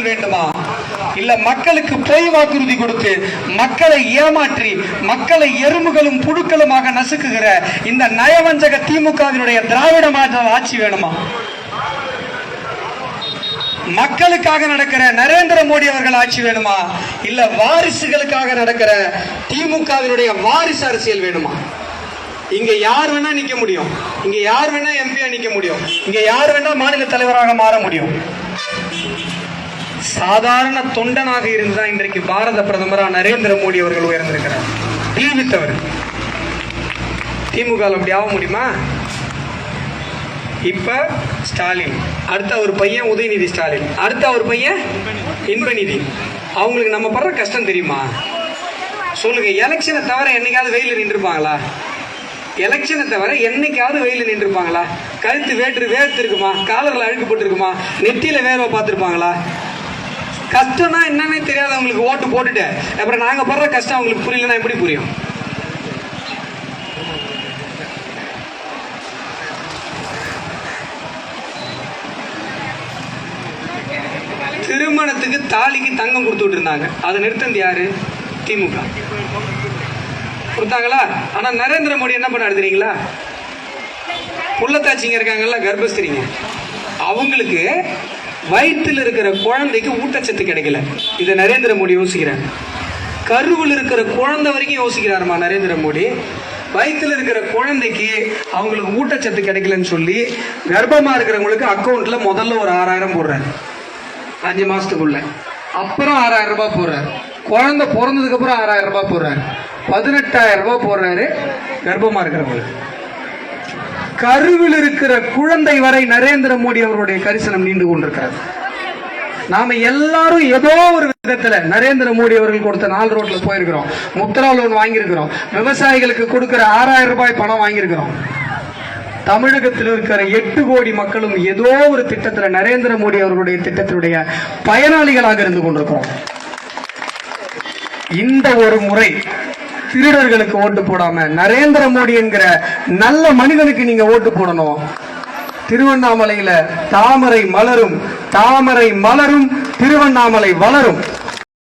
வேண்டுமா? இல்ல மக்களுக்கு பொய் வாக்குறுதி கொடுத்து மக்களை ஏமாற்றி மக்களை எறும்புகளும் புழுக்களுமாக நசுக்குகிற இந்த நயவஞ்சக திமுகவினுடைய திராவிட மாடல் ஆட்சி வேணுமா? மக்களுக்காக நடக்கிற நரேந்திர மோடி அவர்கள் ஆட்சி வேணுமா? இல்ல வாரிசுகளுக்காக நடக்கிற திமுகவினுடைய வாரிசு அரசியல் வேணுமா? இங்க யார் வேணா நிக்க முடியும். இங்க யார் வேணா எம்பியா நிக்க முடியும். இங்க யார் வேணா மாநில தலைவராக மாற முடியும். சாதாரண தொண்டனாக இருந்துதான் இன்றைக்கு பாரத பிரதமரா நரேந்திர மோடி அவர்கள் உயர்ந்திருக்கிறார். தீவித்தவர். திமுக அப்படி ஆக முடியுமா? இப்ப ஸ்டாலின். அடுத்த அவர் பையன் உதயநிதி ஸ்டாலின். அடுத்த அவர் பையன் இன்பநிதி. அவங்களுக்கு நம்ம படுற கஷ்டம் தெரியுமா? சொல்லுங்க எலெக்ஷனை தவிர என்னைக்காவது வெயில நின்றுப்பாங்களா எலெக்ஷனை தவிர என்னைக்காவது வெயில நின்றுப்பாங்களா கழுத்து வேற்று வேர்த்து இருக்குமா? காலர்ல அழுக்கு போட்டுருக்குமா? நெத்தியில வேர்வை பார்த்துருப்பாங்களா? கஷ்டம்னா என்னன்னே தெரியாது அவங்களுக்கு ஓட்டு போட்டுட்டு. அப்புறம் நாங்க படுற கஷ்டம் அவங்களுக்கு புரியலன்னா எப்படி புரியும்? திருமணத்துக்கு தாலிக்கு தங்கம் கொடுத்துட்டு இருந்தாங்க அதை நிறுத்தது யாரு? திமுக. கொடுத்தாங்களா? ஆனா நரேந்திர மோடி என்ன பண்ண தெரியுங்களா? உள்ளத்தாச்சிங்க இருக்காங்கல்ல கர்ப்பஸ்திரிங்க. அவங்களுக்கு வயிற்றில் இருக்கிற குழந்தைக்கு ஊட்டச்சத்து கிடைக்கல. இதை நரேந்திர மோடி யோசிக்கிறார். கருவில் இருக்கிற குழந்தை வரைக்கும் யோசிக்கிறாருமா நரேந்திர மோடி? வயிற்றில் இருக்கிற குழந்தைக்கு அவங்களுக்கு ஊட்டச்சத்து கிடைக்கலன்னு சொல்லி கர்ப்பமாக இருக்கிறவங்களுக்கு அக்கௌண்ட்டில் முதல்ல ஒரு ஆறாயிரம் போடுறாரு. அஞ்சு மாதத்துக்குள்ள அப்புறம் ஆறாயிரம் ரூபாய் போடுறாரு. குழந்தை பிறந்ததுக்கப்புறம் ஆறாயிரம் ரூபாய் போடுறாரு. பதினெட்டாயிரம் ரூபாய் போடுறாரு கர்ப்பமாக இருக்கிறவங்களுக்கு. கருவில் இருக்கிற குழந்தை வரை நரேந்திர மோடி அவருடைய கரிசனம் நீண்டு கொண்டிருக்கிறது. நாம எல்லாரும் ஏதோ ஒரு விதத்துல நரேந்திர மோடி அவர்கள் கொடுத்த நாலு ரோட்ல போயிருக்கிறோம். முத்ரா லோன் வாங்கியிருக்கிறோம். விவசாயிகளுக்கு கொடுக்கிற ஆறாயிரம் ரூபாய் பணம் வாங்கியிருக்கிறோம். தமிழகத்தில் இருக்கிற எட்டு கோடி மக்களும் ஏதோ ஒரு திட்டத்துல நரேந்திர மோடி அவர்களுடைய திட்டத்தினுடைய பயனாளிகளாக இருந்து கொண்டிருக்கிறோம். இந்த ஒரு முறை திருடர்களுக்கு ஓட்டு போடாம நரேந்திர மோடி என்கிற நல்ல மனிதனுக்கு நீங்க ஓட்டு போடணும். திருவண்ணாமலையில தாமரை மலரும் தாமரை மலரும் திருவண்ணாமலை வளரும்.